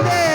হবে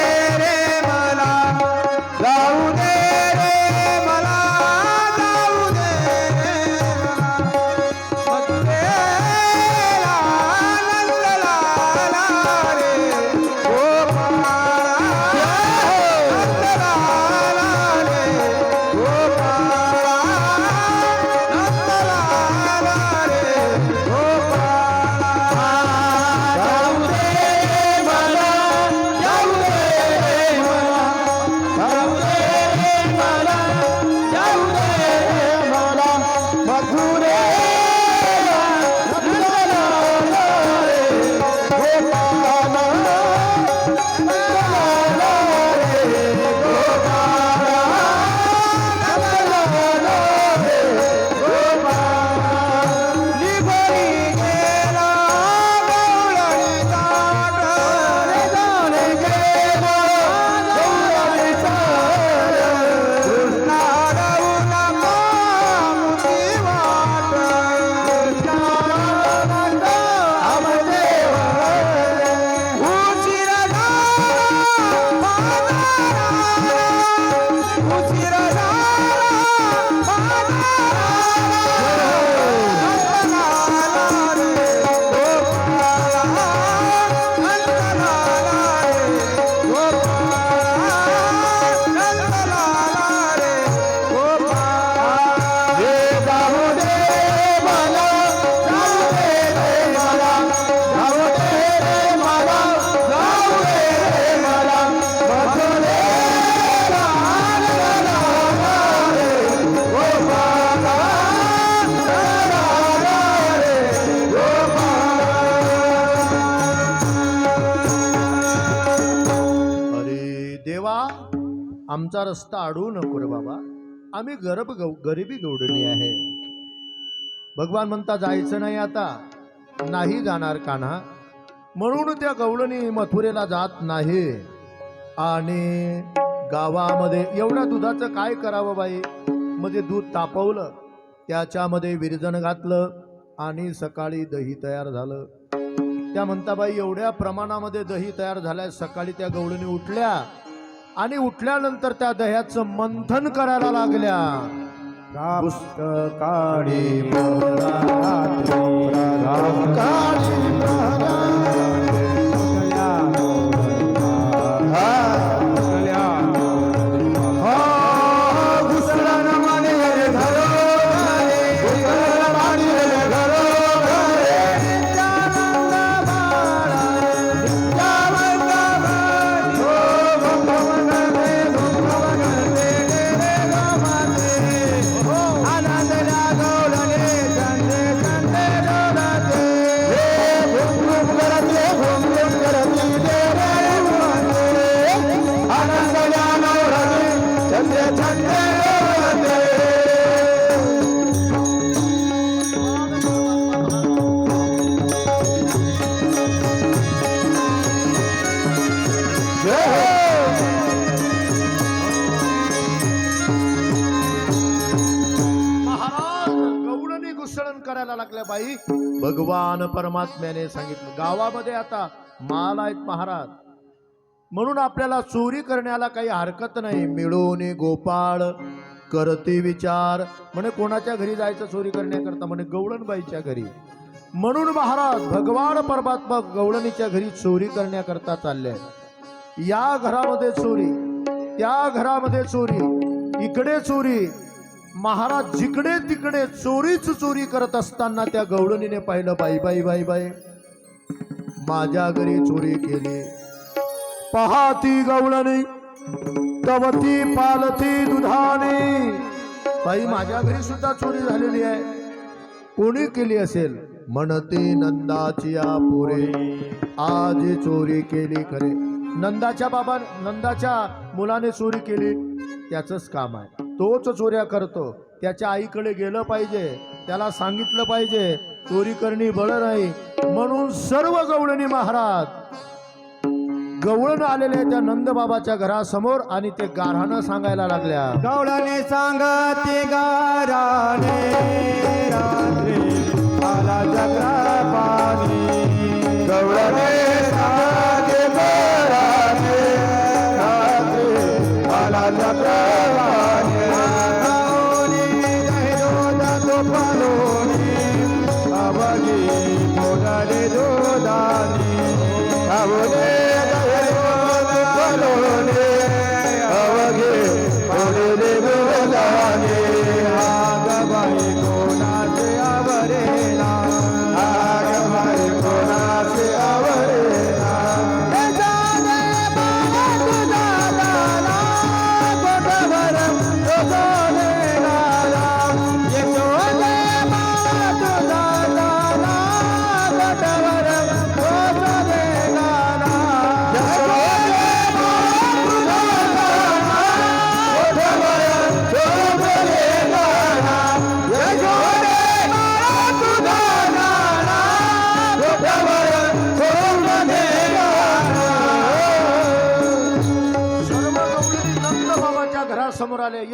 आमचा रस्ता अडवू नको रे बाबा. आम्ही गरब गौ गरिबी गौडणी आहे. भगवान म्हणता जायचं नाही आता. नाही जाणार कान्हा. म्हणून त्या गवळणी मथुरेला जात नाही. आणि गावामध्ये एवढ्या दुधाचं काय करावं बाई? म्हणजे दूध तापवलं त्याच्यामध्ये विरजन घातलं आणि सकाळी दही तयार झालं. त्या म्हणता बाई एवढ्या प्रमाणामध्ये दही तयार झाल्या सकाळी त्या गवळणी उठल्या. आणि उठल्यानंतर त्या दह्याचं मंथन करायला लागल्या. काळी भगवान परमात्म्याने सांगितलं. गावामध्ये आता माल आहेत महाराज. म्हणून आपल्याला चोरी करण्याला काही हरकत नाही. मिळून गोपाळ करते विचार. म्हणे कोणाच्या घरी जायचं चोरी करण्याकरता? म्हणे गवळणबाईच्या घरी. म्हणून महाराज भगवान परमात्मा गवळणीच्या घरी चोरी करण्याकरता चालले. या घरामध्ये चोरी त्या घरामध्ये चोरी इकडे चोरी महाराज जिकडे तिकडे चोरीच चोरी करत असताना त्या गवळणीने पाहिलं बाई बाई बाई बाई. माझ्या घरी चोरी केली. पहाती गवळणी. तवती पालती दुधाने. बाई माझ्या घरी सुद्धा चोरी झालेली आहे. कोणी केली असेल? म्हणते नंदाची पुरे आज चोरी केली खरे. नंदाच्या बाबा नंदाच्या मुलाने चोरी केली. त्याचंच काम आहे. तोच चोऱ्या करतो. त्याच्या आईकडे गेलं पाहिजे. त्याला सांगितलं पाहिजे चोरी करणी बळ नाही. म्हणून सर्व गवळणी महाराज गवळण आलेले त्या नंदबाबाच्या घरासमोर आणि ते गारहाणं सांगायला लागल्या. गवळणे सांगते गाराने गवळणे सांगते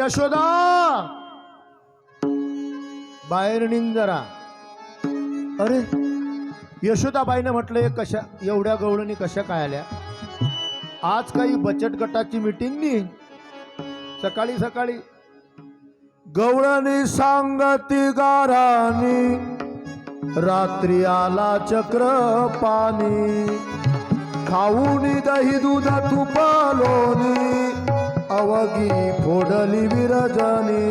यशोदा! बाहेर निघ जरा. अरे यशोदाबाईनं म्हटलं कशा एवढ्या गवळणी कशा काय आल्या? आज काही बचत गटाची मीटिंग नी सकाळी सकाळी गवळणी सांगती गाराणी रात्री आला चक्र पाणी. खाऊनी दही दूध तुपालोनी अवगी फोडली विरजनी.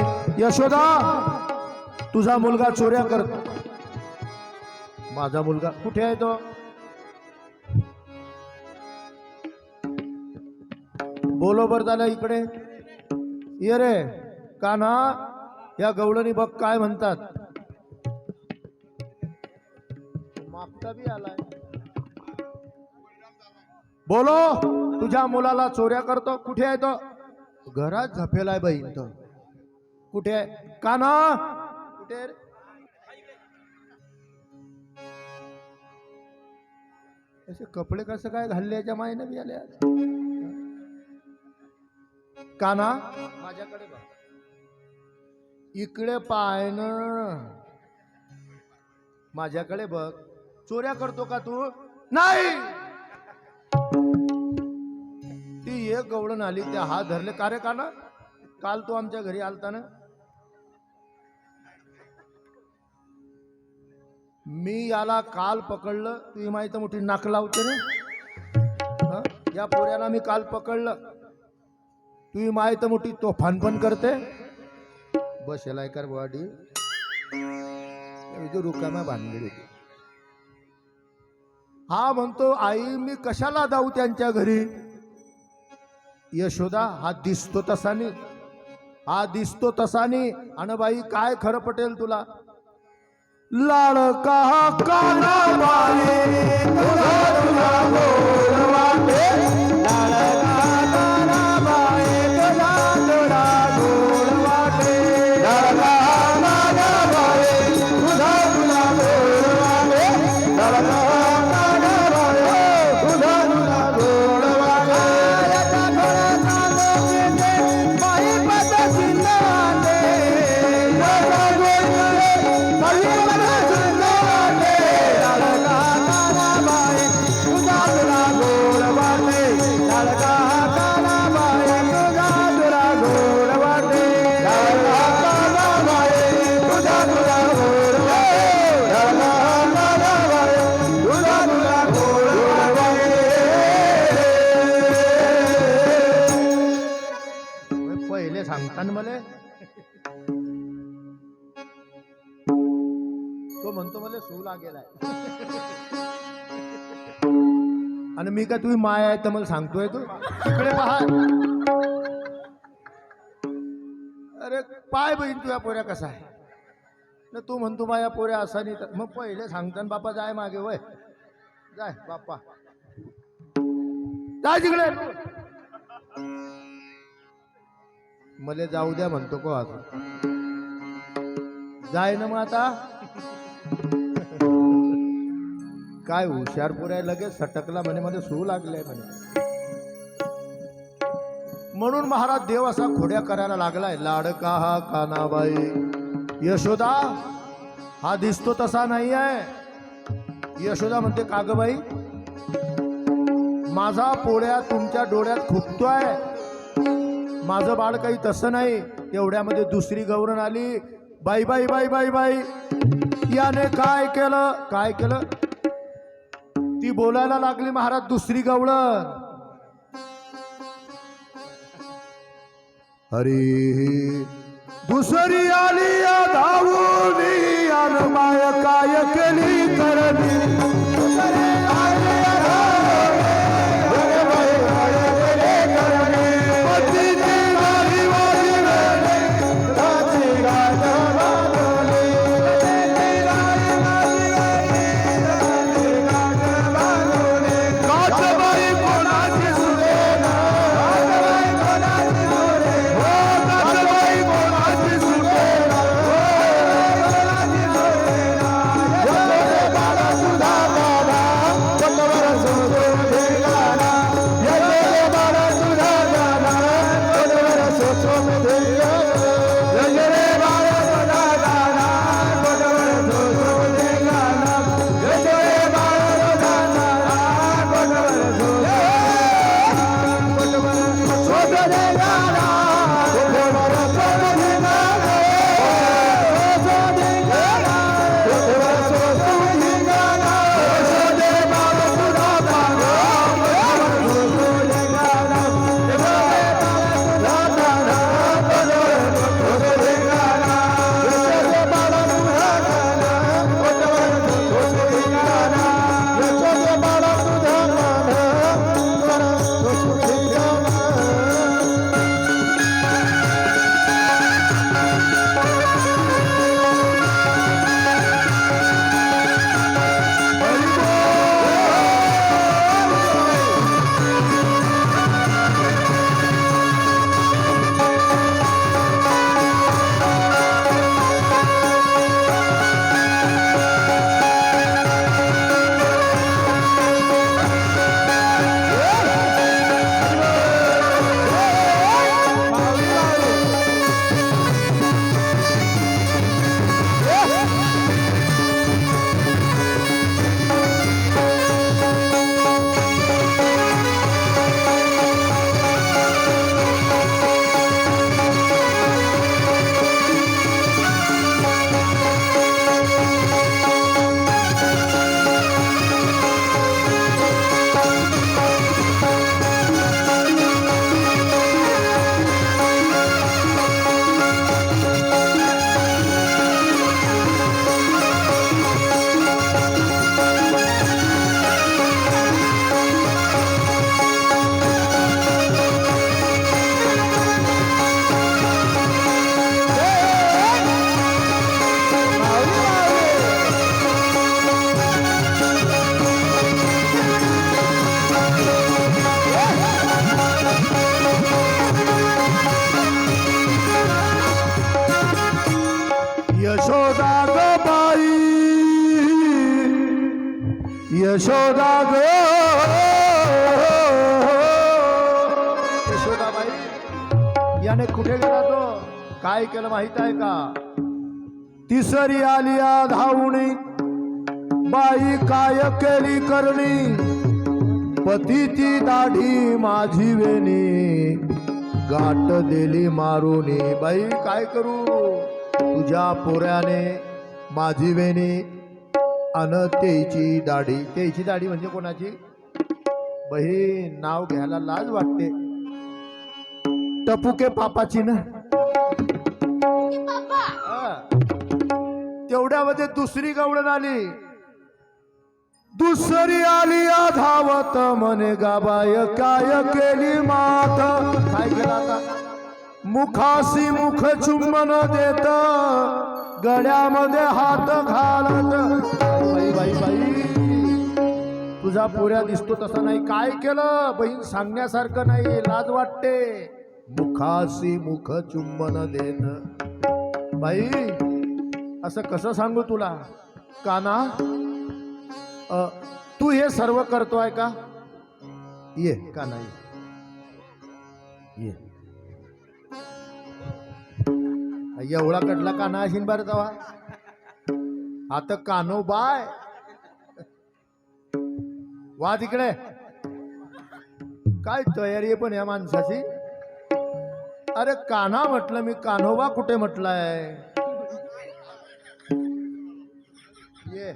यशोदा तुझा मुलगा चोऱ्या करतो माझा मुलगा कुठे आहे तो? बोलो बर झालं इकडे. ये रे कान्हा या गवळणी बघ काय म्हणतात. मागता बी आलाय. बोलो तुझ्या मुलाला चोऱ्या करतो. कुठे आहे तो? घरात झपेलाय बहीण तो कुठे आहे? काना कुठे? असे कपडे कसं काय घालले याच्या मायने बी आले आज? काना माझ्याकडे बघ. इकडे पाय न माझ्याकडे बघ. चोऱ्या करतो का तू? नाही! ती एक गवळण आली त्या हात धरले. कार्य का ना काल तो आमच्या घरी आलता ना मी याला काल पकडलं. तुझी माहिती मोठी नाक लावते ना या पोऱ्याला मी काल पकडलं. तुझी माहिती मोठी तोफान पण करते. बस याला कर बॉडी रुकाम्या बांधली होती. हा म्हणतो आई मी कशाला जाऊ त्यांच्या घरी? यशोदा हा दिसतो तसानी. हा दिसतो तसानी. आणि बाई काय खरं पटेल तुला? लाडका काना बाई तुला तुला गोड लाडका वाटे पहिले सांगताना मला तो म्हणतो मला सू लागेलाय आणि मी काय तुम्ही माय आहे तर मला सांगतोय तू? तिकडे पहा. अरे पाय बहीण तुझ्या पोऱ्या कसा आहे? ना तू म्हणतो माझ्या पोऱ्या असा नाही तर मग पहिले सांगताना बापा जाय मागे वय. जाय बाप्पा. जाय तिकडे मले जाऊ द्या म्हणतो को आता जाय ना मग आता. काय हुशारपूर आहे लगेच सटकला म्हणे मध्ये सू लागले म्हणे. म्हणून महाराज देव असा खोड्या करायला लागलाय लाडका हा कानाबाई. यशोदा हा दिसतो तसा नाही आहे यशोदा म्हणते कागबाई माझा पोळ्या तुमच्या डोळ्यात खुपतोय. माझं बाळ काही तसं नाही. तेवढ्यामध्ये दुसरी गौरण आली. बाई बाई बाई बाई बाई. याने काय केलं? काय केलं? ती बोलायला लागली महाराज दुसरी गवळण हरी दुसरी आली या धावूनी. माय काय केली करणी यशोदा ग बाई. यशोदा ग. यशोदाबाई याने कुठे गेला तो? काय केलं माहीत आहे का? तिसरी आली या धावणी बाई काय केली करणी? पतीची दाढी माझी वेणी. गाठ दिली मारुनी. बाई काय करू? तुझ्या पोऱ्याने माझी वेणी अन तेची दाढी. तेची दाढी म्हणजे कोणाची? बहीण. नाव घ्यायला लाज वाटते. टपुके पापाची ना. तेवढ्यामध्ये दुसरी गवळण आली. दुसरी आली या धावत म्हणे गाबाय काय केली मात? काय केलं आता? मुखासी मुख चुंबन देत गड्यामध्ये हात घालत. बाई बाई बाई. तुझा पोऱ्या दिसतो तसा नाही. काय केलं? बहीण सांगण्यासारखं नाही. लाज वाटते. मुखासी मुख चुंबन देत. बाई असं कसं सांगू तुला? काना अ, तू हे सर्व करतोय का? ये काना ये. ये. एवढा कटला काना असेल बरं तवा. आता कानो बाय. वा तिकडे. काय तयारी आहे पण या माणसाची? अरे कान्हा म्हटलं मी कान्होबा कुठे म्हटलाय? ये.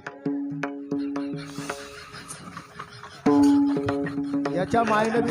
याच्या मायनं